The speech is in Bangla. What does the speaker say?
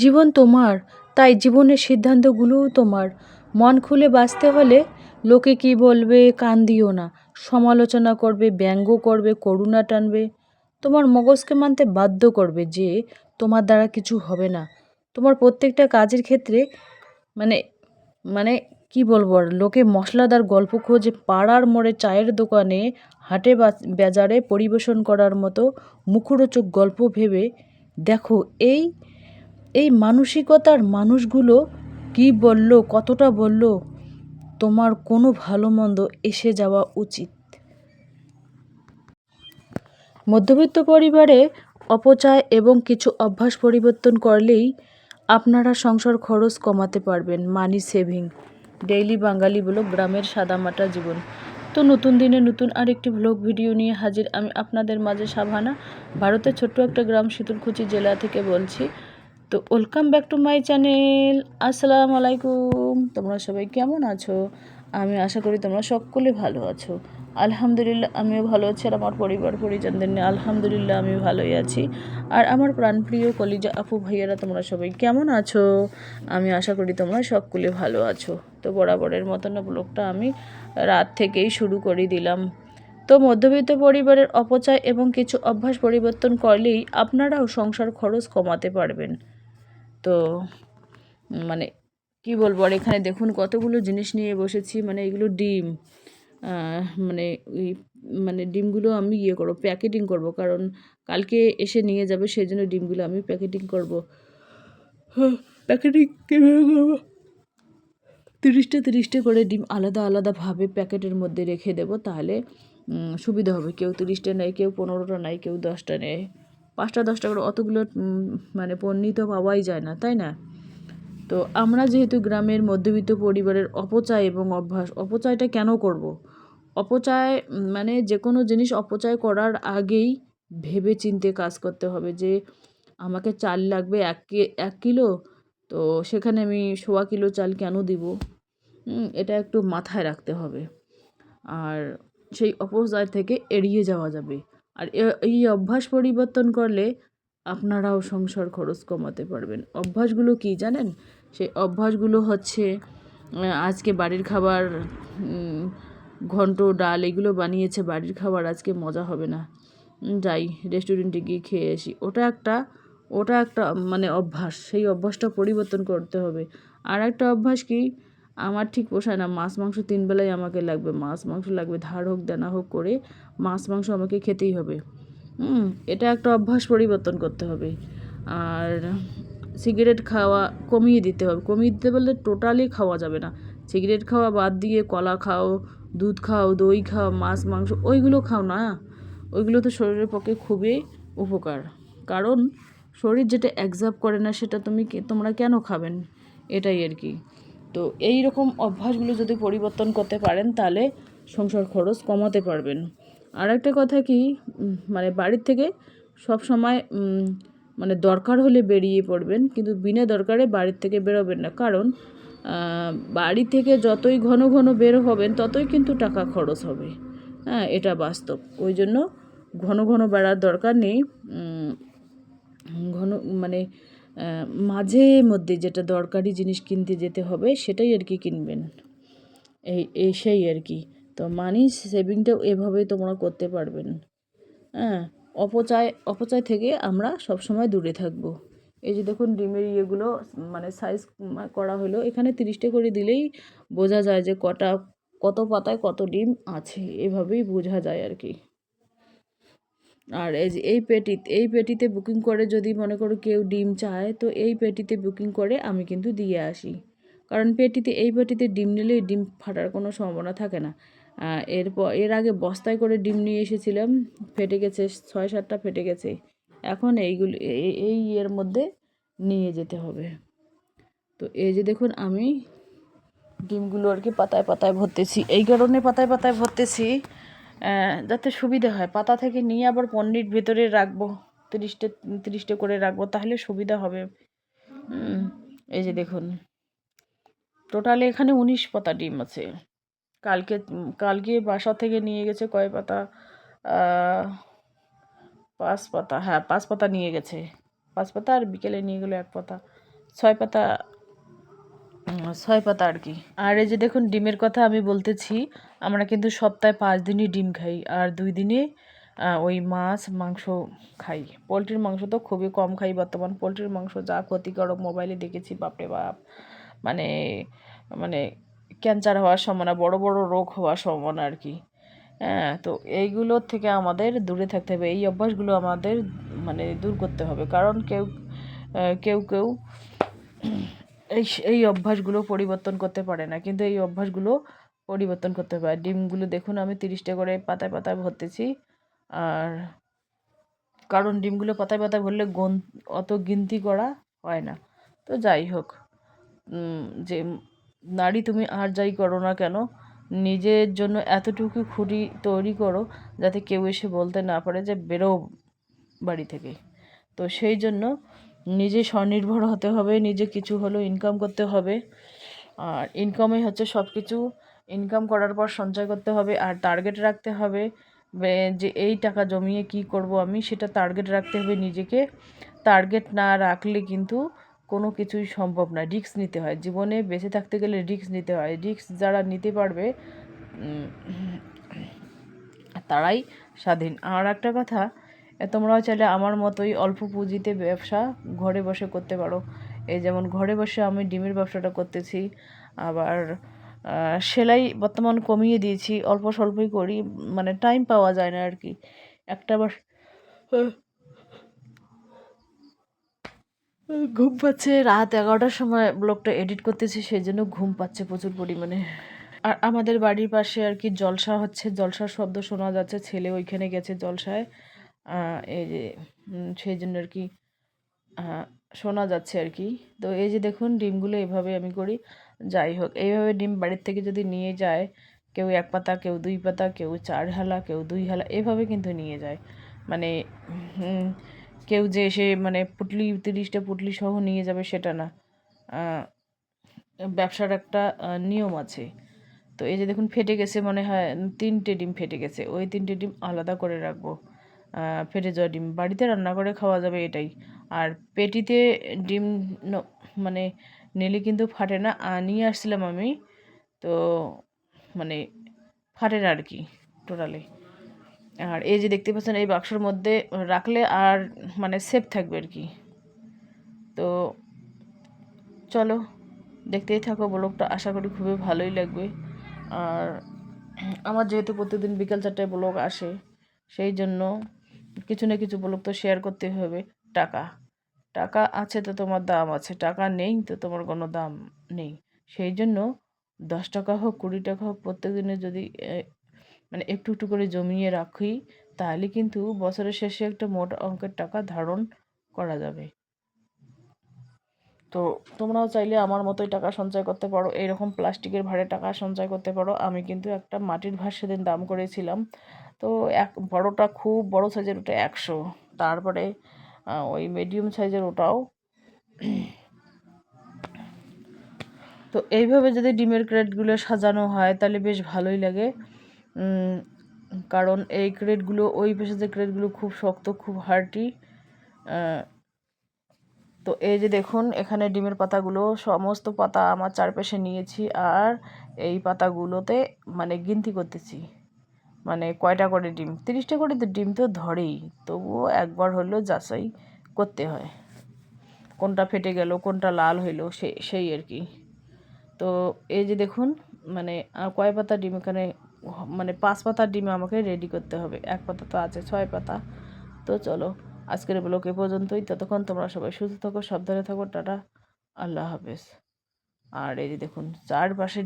জীবন তোমার, তাই জীবনের সিদ্ধান্তগুলোও তোমার। মন খুলে বাঁচতে হলে লোকে কি বলবে কান দিও না। সমালোচনা করবে, ব্যঙ্গ করবে, করুণা টানবে। তোমার মগজকে মানতে বাধ্য করবে যে তোমার দ্বারা কিছু হবে না। তোমার প্রত্যেকটা কাজের ক্ষেত্রে মানে মানে কি বলব আর, লোকে মশলাদার গল্প খোঁজে পাড়ার মোড়ে চায়ের দোকানে, হাটে বাজারে পরিবেশন করার মতো মুখরোচক গল্প ভেবে, দেখো এই এই মানসিকতার মানুষগুলো কি বলল, কতটা বলল, তোমার কোনো ভালো মন্দ এসে যাওয়া উচিত। মধ্যবিত্ত পরিবারে অপচয় এবং কিছু অভ্যাস পরিবর্তন করলেই আপনারা সংসার খরচ কমাতে পারবেন money saving daily Bangali blog গ্রামের সাদামাটা জীবন। তো নতুন দিনে নতুন আরেকটি ব্লগ ভিডিও নিয়ে হাজির আমি আপনাদের মাঝে সাভানা। ভারতের ছোট্ট একটা গ্রাম শীতলকুচি জেলা থেকে বলছি তো welcome back to my channel. আসসালামু আলাইকুম। তোমরা সবাই কেমন আছো? আমি আশা করি তোমরা সকলে ভালো আছো। আলহামদুলিল্লাহ, আমিও ভালো আছি আর আমার পরিবার, পরিজনদের নিয়ে আলহামদুলিল্লাহ আমি ভালোই আছি। আর আমার প্রাণপ্রিয় কলিজা আপু ভাইয়ারা, তোমরা সবাই কেমন আছো? আমি আশা করি তোমরা সকলে ভালো আছো। তো বরাবরের মতন ব্লগটা আমি রাত থেকেই শুরু করে দিলাম। তো মধ্যবিত্ত পরিবারের অপচয় এবং কিছু অভ্যাস পরিবর্তন করলেই আপনারাও সংসার খরচ কমাতে পারবেন। তো মানে কি বলব? আর এখানে দেখুন কতগুলো জিনিস নিয়ে বসেছি মানে এগুলো ডিম মানে ওই মানে ডিমগুলো আমি ইয়ে করব, প্যাকেটিং করব, কারণ কালকে এসে নিয়ে যাবে সেই জন্য ডিমগুলো আমি প্যাকেটিং করব। প্যাকেটিং কীভাবে করব? তিরিশটা তিরিশটা করে ডিম আলাদা আলাদাভাবে প্যাকেটের মধ্যে রেখে দেবো, তাহলে সুবিধা হবে। কেউ তিরিশটা নেয়, কেউ পনেরোটা নেয়, কেউ দশটা নেয়। পাঁচটা, দশটা করে অতগুলো মানে পণ্যি তো পাওয়াই যায় না, তাই না? তো আমরা যেহেতু গ্রামের মধ্যবিত্ত পরিবারের অপচয় এবং অভ্যাস, অপচয়টা কেন করব। অপচয় মানে যে কোনো জিনিস অপচয় করার আগেই ভেবে চিন্তে কাজ করতে হবে যে, আমাকে চাল লাগবে এক এক কিলো, তো সেখানে আমি সোয়া কিলো চাল কেন দিব? এটা একটু মাথায় রাখতে হবে। আর সেই অপচয় থেকে এড়িয়ে যাওয়া যাবে। আর এই অভ্যাস পরিবর্তন করলে আপনারাও সংসার খরচ কমাতে পারবেন। অভ্যাসগুলো কি জানেন? সেই অভ্যাসগুলো হচ্ছে আজকে বাড়ির খাবার ঘন্ট, ডাল এগুলো বানিয়েছে, বাড়ির খাবার আজকে মজা হবে না। যাই, রেস্টুরেন্টে গিয়ে খেয়ে আসি। ওটা একটা ওটা একটা মানে অভ্যাস। সেই অভ্যাসটা পরিবর্তন করতে হবে। আর একটা অভ্যাস কি? আমার ঠিক পোষায় না। মাছ, মাংস তিন বেলায় আমাকে লাগবে। মাছ, মাংস লাগবে, ধার হোক, দেনা হোক করে মাছ, মাংস আমাকে খেতেই হবে। হুম, এটা একটা অভ্যাস পরিবর্তন করতে হবে। আর সিগারেট খাওয়া কমিয়ে দিতে হবে। কমিয়ে দিতে বললে টোটালি খাওয়া যাবে না। সিগারেট খাওয়া বাদ দিয়ে কলা খাও, দুধ খাও, দই খাও, মাছ, মাংস ওইগুলো খাও না। ওইগুলো তো শরীরের পক্ষে খুবই উপকার। কারণ শরীর যেটা অ্যাবজর্ব করে না সেটা তুমি তোমরা কেন খাবেন? এটাই আর কি। তো এই রকম অভ্যাসগুলো যদি পরিবর্তন করতে পারেন, তাহলে সংসার খরচ কমাতে পারবেন। আর একটা কথা কি মানে বাড়ির থেকে সব সময় মানে দরকার হলে বেরিয়ে পড়বেন, কিন্তু বিনা দরকারে বাড়ির থেকে বেরোবেন না। কারণ বাড়ি থেকে যতই ঘন ঘন বের হবেন, ততই কিন্তু টাকা খরচ হবে। হ্যাঁ এটা বাস্তব। ওই জন্য ঘন ঘন বেড়ার দরকার নেই। ঘন মানে মাঝে মধ্যে যেটা দরকারি জিনিস কিনতে যেতে হবে সেটাই আর কি কিনবেন। এই এই সেই আর কি। তো মানি সেভিংটাও এভাবেই তোমরা করতে পারবেন। হ্যাঁ অপচয় অপচয় থেকে আমরা সবসময় দূরে থাকব। এই যে দেখুন ডিমের ইয়েগুলো মানে সাইজ করা হলো, এখানে তিরিশটা করে দিলেই বোঝা যায় যে কটা, কত পাতায় কত ডিম আছে। এভাবেই বোঝা যায় আর কি। আর এই পেটি, এই পেটিতে বুকিং করে যদি মনে করো কেউ ডিম চায়, তো এই পেটিতে বুকিং করে আমি কিন্তু দিয়ে আসি। কারণ পেটিতে, এই পেটিতে ডিম নিলে ডিম ফাটার কোনো সম্ভাবনা থাকে না। এরপর, এর আগে বস্তায় করে ডিম নিয়ে এসেছিলাম, ফেটে গেছে, ছয় সাতটা ফেটে গেছে। এখন এইগুলো এই ইয়ের মধ্যে নিয়ে যেতে হবে। তো এই যে দেখুন, আমি ডিমগুলো আর কি পাতায় পাতায় ভরতেছি। এই কারণে পাতায় পাতায় ভরতেছি। যাতে সুবিধা হয়। পাতা থেকে নিয়ে আবার পন্ডিট ভেতরে রাখব, তিরিশটা তিরিশটা করে রাখব, তাহলে সুবিধা হবে। এই যে দেখুন, টোটালে এখানে উনিশ পাতা ডিম আছে। কালকে কালকে বাসা থেকে নিয়ে গেছে কয় পাতা? পাঁচ পাতা হ্যাঁ পাঁচ পাতা নিয়ে গেছে। পাঁচ পাতা আর বিকেলে নিয়ে গেলো এক পাতা। ছয় পাতা ছয় পাতা আর কি। আর এই যে দেখুন, ডিমের কথা আমি বলতেছি আমরা কিন্তু সপ্তাহে পাঁচ দিনই ডিম খাই আর দুই দিনে ওই মাছ, মাংস খাই। পোলট্রির মাংস তো খুবই কম খাই বর্তমান। পোলট্রির মাংস যা ক্ষতিকারক মোবাইলে দেখেছি, বাপরে বাপ। মানে মানে ক্যান্সার হওয়ার সম্ভাবনা, বড় বড় রোগ হওয়ার সম্ভাবনা আর কি। হ্যাঁ তো এইগুলোর থেকে আমাদের দূরে থাকতে হবে। এই অভ্যাসগুলো আমাদের মানে দূর করতে হবে। কারণ কেউ কেউ কেউ এই এই অভ্যাসগুলো পরিবর্তন করতে পারে না। কিন্তু এই অভ্যাসগুলো পরিবর্তন করতে পারে ডিমগুলো দেখুন, আমি তিরিশটা করে পাতায় পাতায় ভরতেছি। আর কারণ ডিমগুলো পাতায় পাতায় ভরলে গন, অত গিনতি করা হয় না। তো যাই হোক যে নারী তুমি আর যাই করো না কেন, নিজের জন্য এতটুকু খুঁটি তৈরি করো যাতে কেউ এসে বলতে না পারে যে বেরো বাড়ি থেকে। তো সেই জন্য নিজে স্বনির্ভর হতে হবে, নিজে কিছু হলেও ইনকাম করতে হবে। আর ইনকামে হচ্ছে সব কিছু ইনকাম করার পর সঞ্চয় করতে হবে আর টার্গেট রাখতে হবে যে এই টাকা জমিয়ে কি করব আমি সেটা টার্গেট রাখতে হবে নিজেকে। টার্গেট না রাখলে কিন্তু কোনো কিছুই সম্ভব না রিস্ক নিতে হয়। জীবনে বেঁচে থাকতে গেলে রিস্ক নিতে হয়। রিস্ক যারা নিতে পারবে তারাই স্বাধীন। আর একটা কথা তোমরাও চাইলে আমার মতোই অল্প পুঁজিতে ব্যবসা ঘরে বসে করতে পারো। এই যেমন ঘরে বসে আমি ডিমের ব্যবসাটা করতেছি, আবার সেলাই বর্তমান কমিয়ে দিয়েছি, অল্প স্বল্পই করি মানে টাইম পাওয়া যায় না আর কি একটা বার ঘুম পাচ্ছে, রাত এগারোটার সময় ব্লগটা এডিট করতেছি, সেই জন্য ঘুম পাচ্ছে প্রচুর পরিমাণে। আর আমাদের বাড়ির পাশে আর কি জলসা হচ্ছে, জলসার শব্দ শোনা যাচ্ছে, ছেলে ওইখানে গেছে জলসায়। এই যে সেই জন্য আর কি শোনা যাচ্ছে আর কি তো এই যে দেখুন, ডিমগুলো এভাবে আমি করি। যাই হোক, এইভাবে ডিম বাড়ির থেকে যদি নিয়ে যায়, কেউ এক পাতা, কেউ দুই পাতা, কেউ চার হালা, কেউ দুই হালা, এভাবে কিন্তু নিয়ে যায়। মানে কেউ যে এসে মানে পুটলি, তিরিশটা পুটলি সহ নিয়ে যাবে সেটা না। ব্যবসার একটা নিয়ম আছে। তো এই যে দেখুন, ফেটে গেছে মনে হয়, তিনটে ডিম ফেটে গেছে, ওই তিনটে ডিম আলাদা করে রাখব। ফেটে যাওয়া ডিম, বাড়িতে রান্না করে খাওয়া যাবে এটাই। আর পেটিতে ডিম মানে নিলে কিন্তু ফাটে না নিয়ে আসছিলাম আমি, তো মানে ফাটে না আর কি টোটালি আর এই যে দেখতে পাচ্ছেন এই বাক্সর মধ্যে রাখলে আর মানে সেফ থাকবে আর কি। তো চলো, দেখতেই থাকো ব্লগটা, আশা করি খুবই ভালোই লাগবে। আর আমার যেহেতু প্রতিদিন বিকাল চারটায় ব্লগ আসে, সেই জন্য কিছু না কিছু ব্লগ তো শেয়ার করতে হবে, টাকা। টাকা আছে তো তোমার দাম আছে, টাকা নেই তো তোমার কোনো দাম নেই। সেই জন্য দশ টাকা হোক, কুড়ি টাকা হোক, প্রত্যেক দিনে যদি মানে একটু একটু করে জমিয়ে রাখি, তাহলে কিন্তু বছরের শেষে একটা মোটা অঙ্কের টাকা ধারণ করা যাবে। তো তোমরাও চাইলে আমার মতোই টাকা সঞ্চয় করতে পারো। এরকম প্লাস্টিকের ভাড়ে টাকা সঞ্চয় করতে পারো। আমি কিন্তু একটা মাটির ভার সেদিন দাম করেছিলাম। তো এক বড়টা খুব বড় সাইজের ওটা একশো। তারপরে ওই মিডিয়াম সাইজের ওটাও। তো এইভাবে যদি ডিমের ক্রেটগুলো সাজানো হয়, তাহলে বেশ ভালোই লাগে। কারণ এই ক্রেটগুলো ওই পাশে যে ক্রেটগুলো খুব শক্ত, খুব হার্টি তো এই যে দেখুন, এখানে ডিমের পাতাগুলো, সমস্ত পাতা আমার চারপাশে নিয়েছি আর এই পাতাগুলোতে মানে গিনতি করতেছি। মানে কয়টা করে ডিম? তিরিশটা করে তো ডিম তো ধরেই, তবুও একবার হলেও যাচাই করতে হয়। কোনটা ফেটে গেল, কোনটা লাল হইল, সে, সেই আর কি। তো এই যে দেখুন মানে কয় পাতা ডিম এখানে মানে পাঁচ পাতার ডিম আমাকে রেডি করতে হবে। এক পাতা তো আছে, ছয় পাতা। তো চলো, আজকের ব্লগ এ পর্যন্তই। ততক্ষণ তোমরা সবাই সুস্থ থাকো, সাবধানে থাকো, টাটা, আল্লাহ হাফেজ। আর এই যে দেখুন, চারপাশে